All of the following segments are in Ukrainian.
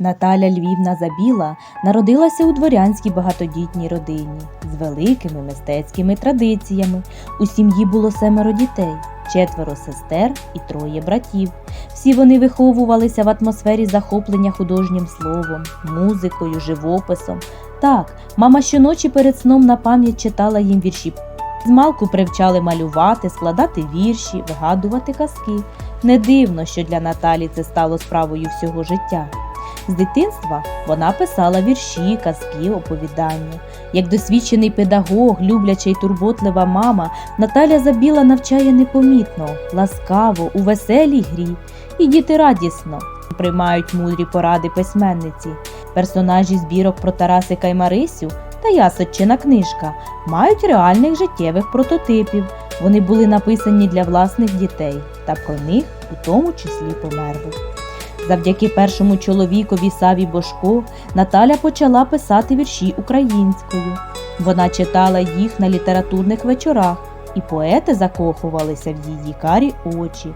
Наталя Львівна Забіла народилася у дворянській багатодітній родині з великими мистецькими традиціями. У сім'ї було семеро дітей, четверо сестер і троє братів. Всі вони виховувалися в атмосфері захоплення художнім словом, музикою, живописом. Так, мама щоночі перед сном на пам'ять читала їм вірші. Змалку привчали малювати, складати вірші, вигадувати казки. Не дивно, що для Наталі це стало справою всього життя. З дитинства вона писала вірші, казки, оповідання. Як досвідчений педагог, любляча й турботлива мама, Наталя Забіла навчає непомітно, ласкаво, у веселій грі. І діти радісно приймають мудрі поради письменниці. Персонажі збірок про Тарасика й Марисю та Ясоччина книжка мають реальних життєвих прототипів. Вони були написані для власних дітей та про них у тому числі померлих. Завдяки першому чоловікові Саві Бошко Наталя почала писати вірші українською. Вона читала їх на літературних вечорах, і поети закохувалися в її карі очі.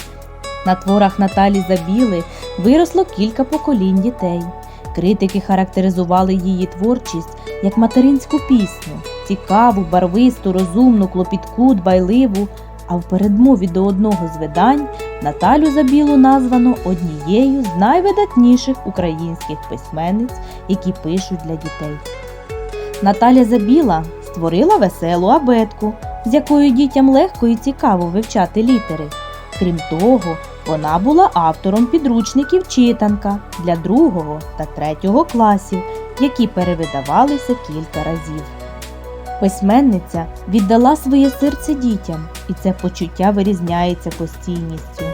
На творах Наталі Забіли виросло кілька поколінь дітей. Критики характеризували її творчість як материнську пісню, цікаву, барвисту, розумну, клопітку, дбайливу. А в передмові до одного з видань Наталю Забілу названо однією з найвидатніших українських письменниць, які пишуть для дітей. Наталя Забіла створила веселу абетку, з якою дітям легко і цікаво вивчати літери. Крім того, вона була автором підручників читанка для другого та третього класів, які перевидавалися кілька разів. Письменниця віддала своє серце дітям, і це почуття вирізняється постійністю.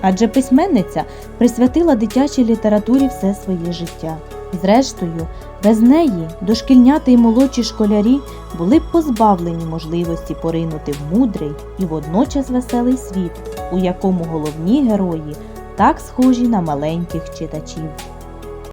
Адже письменниця присвятила дитячій літературі все своє життя. Зрештою, без неї дошкільнята й молодші школярі були б позбавлені можливості поринути в мудрий і водночас веселий світ, у якому головні герої так схожі на маленьких читачів.